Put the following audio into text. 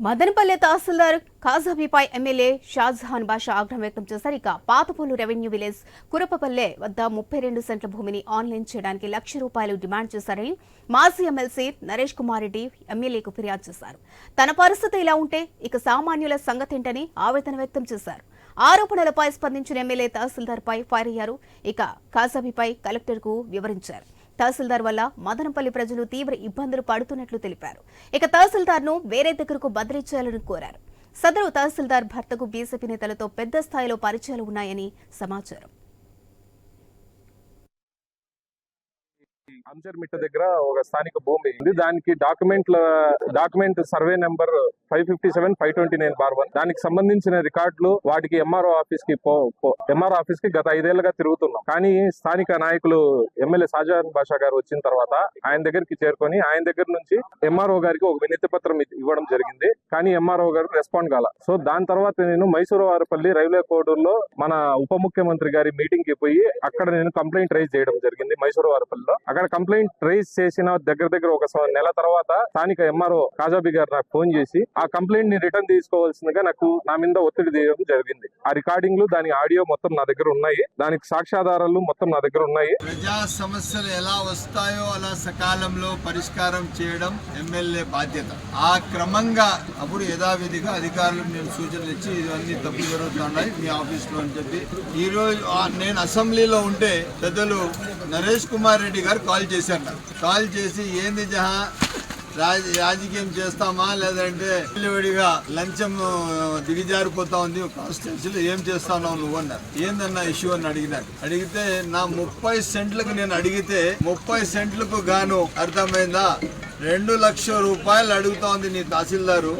మదనపల్లె తహసీల్దార్ కాజాబీపై ఎమ్మెల్యే షాజహాన్ బాషా ఆగ్రహం వ్యక్తం చేశారు. ఇక పాతపూలు రెవెన్యూ విలేజ్ కురపపల్లె వద్ద ముప్పై రెండు సెంట్ల భూమిని ఆన్లైన్ చేయడానికి లక్ష రూపాయలు డిమాండ్ చేశారని మాజీ ఎమ్మెల్సీ నరేష్ కుమార్ రెడ్డి ఎమ్మెల్యేకు ఫిర్యాదు చేశారు. తన పరిస్థితి ఇలా ఉంటే ఇక సామాన్యుల సంగతేంటని ఆవేదన వ్యక్తం చేశారు. ఆరోపణలపై స్పందించిన ఎమ్మెల్యే తహసీల్దార్పై ఫైర్ అయ్యారు. ఇక కాజాబీపై కలెక్టర్కు వివరించారు. తహసీల్దార్ వల్ల మదనపల్లి ప్రజలు తీవ్ర ఇబ్బందులు పడుతున్నట్లు తెలిపారు. ఇక తహసీల్దార్ను వేరే దగ్గరకు బదిలీ చేయాలని కోరారు. సదరు తహసీల్దార్ భర్తకు బీజేపీ నేతలతో పెద్ద స్థాయిలో పరిచయాలు ఉన్నాయని సమాచారం. అంజర్మిట్ట దగ్గర ఒక స్థానిక భూమి ఉంది. దానికి డాక్యుమెంట్ల document survey number five fifty seven five twenty nine bar one దానికి సంబంధించిన రికార్డులు వాటికి ఎంఆర్ఓ ఆఫీస్కి ఎంఆర్ఓ ఆఫీస్కి గత ఐదేళ్ళుగా తిరుగుతున్నాం. కానీ స్థానిక నాయకులు ఎమ్మెల్యే షాజహాన్ బాషా గారు వచ్చిన తర్వాత ఆయన దగ్గరికి చేరుకొని ఆయన దగ్గర నుంచి ఎంఆర్ఓ గారికి ఒక వినతి పత్రం ఇవ్వడం జరిగింది. కానీ ఎంఆర్ఓ గారు రెస్పాండ్ కాల. సో దాని తర్వాత నేను మైసూరు వారిపల్లి రైల్వే కోడూరులో మన ఉప ముఖ్యమంత్రి గారి మీటింగ్కి పోయి అక్కడ నేను కంప్లైంట్ రైజ్ చేయడం జరిగింది మైసూరు వారపల్లిలో. అక్కడ కంప్లైంట్ రైజ్ చేసిన దగ్గర దగ్గర ఒక నెల తర్వాత స్థానిక ఎంఆర్ఓ కాజాబి గారు నాకు ఫోన్ చేసి ఆ కంప్లైంట్ని రిటర్న్ తీసుకోవాల్సిందిగా నాకు నా మీద ఒత్తిడి తీయడం జరిగింది. ఆ రికార్డింగ్లు దాని ఆడియో మొత్తం నా దగ్గర ఉన్నాయి. దానికి సాక్ష్యాధారాలు మొత్తం నా దగ్గర ఉన్నాయి. ప్రజా సమస్యలు ఎలా వస్తాయో అలా సకాలంలో పరిష్కారం చేయడం ఎమ్మెల్యే బాధ్యత. ఆ క్రమంగా అప్పుడు యథావిధిగా అధికారులకు నేను సూచనలు ఇచ్చి ఇవన్నీ తప్పులు జరుగుతున్నాయి మీ ఆఫీస్లో అని చెప్పి. ఈ రోజు నేను అసెంబ్లీలో ఉంటే పెద్దలు నరేష్ కుమార్ రెడ్డి గారు కాల్ చేశారు నాకు కాల్ చేసి ఏంది జహా? రాజ రాజకీయం చేస్తామా లేదంటే విడిగా లంచం దిగజారిపోతా ఉంది. కాన్స్టిట్యూన్సీలో ఏం చేస్తావు నువ్వు అన్నారు ఏందన్న ఇష్యూ అని అడిగినారు అడిగితే నా ముప్పై సెంట్లకు నేను అడిగితే ముప్పై సెంట్లకు గాను అర్థమైందా? రెండు లక్షల రూపాయలు అడుగుతా ఉంది నీ తహసీల్దారు.